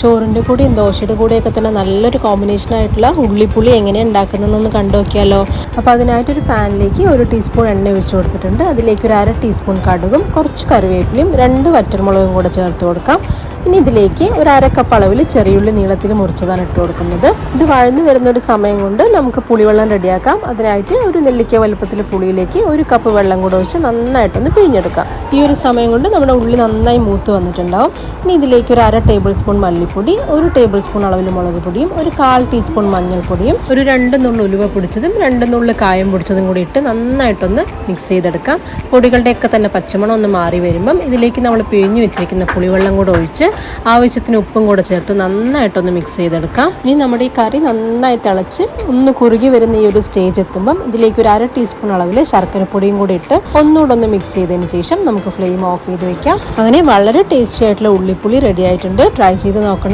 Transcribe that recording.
ചോറിന്റെ കൂടെയും ദോശയുടെ കൂടെയൊക്കെ തന്നെ നല്ലൊരു കോമ്പിനേഷൻ ആയിട്ടുള്ള ഉള്ളിപ്പുളി എങ്ങനെ ഉണ്ടാക്കുന്നതെന്നൊന്ന് കണ്ടു നോക്കിയാലോ അപ്പോൾ അതിനായിട്ടൊരു പാനിലേക്ക് ഒരു ടീസ്പൂൺ എണ്ണ ഒഴിച്ചു കൊടുത്തിട്ടുണ്ട്. അതിലേക്ക് ഒരു അര ടീസ്പൂൺ കടുകും കുറച്ച് കറിവേപ്പിലയും രണ്ട് വറ്റർമുളകും കൂടെ ചേർത്ത് കൊടുക്കാം. ഇനി ഇതിലേക്ക് ഒരു അര കപ്പ് അളവിൽ ചെറിയുള്ളി നീളത്തിൽ മുറിച്ചതാണ് ഇട്ട് കൊടുക്കുന്നത്. ഇത് വഴന്ന് വരുന്ന ഒരു സമയം കൊണ്ട് നമുക്ക് പുളിവെള്ളം റെഡിയാക്കാം. അതിനായിട്ട് ഒരു നെല്ലിക്ക വലുപ്പത്തിൽ പുളിയിലേക്ക് ഒരു കപ്പ് വെള്ളം കൂടെ ഒഴിച്ച് നന്നായിട്ടൊന്ന് പിഴിഞ്ഞെടുക്കാം. ഈ ഒരു സമയം കൊണ്ട് നമ്മുടെ ഉള്ളി നന്നായി മൂത്ത് വന്നിട്ടുണ്ടാവും. ഇനി ഇതിലേക്ക് ഒരു അര ടേബിൾ സ്പൂൺ മല്ലിപ്പൊടി ഒരു ടേബിൾ സ്പൂൺ അളവിൽ മുളക് പൊടിയും ഒരു കാൽ ടീസ്പൂൺ മഞ്ഞൾപ്പൊടിയും ഒരു രണ്ട് നുള്ളു ഉലുവ പൊടിച്ചതും രണ്ട് നുള്ളു കായം പൊടിച്ചതും കൂടി ഇട്ട് നന്നായിട്ടൊന്ന് മിക്സ് ചെയ്തെടുക്കാം. പൊടികളുടെയൊക്കെ തന്നെ പച്ചമണം ഒന്ന് മാറി വരുമ്പം ഇതിലേക്ക് നമ്മൾ പിഴിഞ്ഞു വെച്ചിരിക്കുന്ന പുളിവെള്ളം കൂടെ ഒഴിച്ച് ആവശ്യത്തിന് ഉപ്പും കൂടെ ചേർത്ത് നന്നായിട്ടൊന്ന് മിക്സ് ചെയ്തെടുക്കാം. ഇനി നമ്മുടെ ഈ കറി നന്നായി തിളച്ച് ഒന്ന് കുറുകി വരുന്ന ഈ ഒരു സ്റ്റേജ് എത്തുമ്പം ഇതിലേക്ക് ഒരു അര ടീസ്പൂൺ അളവിൽ ശർക്കരപ്പൊടിയും കൂടി ഇട്ട് ഒന്നുകൂടെ ഒന്ന് മിക്സ് ചെയ്തതിന് ശേഷം നമുക്ക് ഫ്ലെയിം ഓഫ് ചെയ്ത് വെക്കാം. അങ്ങനെ വളരെ ടേസ്റ്റി ആയിട്ടുള്ള ഉള്ളിപ്പുളി റെഡി ആയിട്ടുണ്ട്. ട്രൈ ചെയ്ത് നോക്കണേ.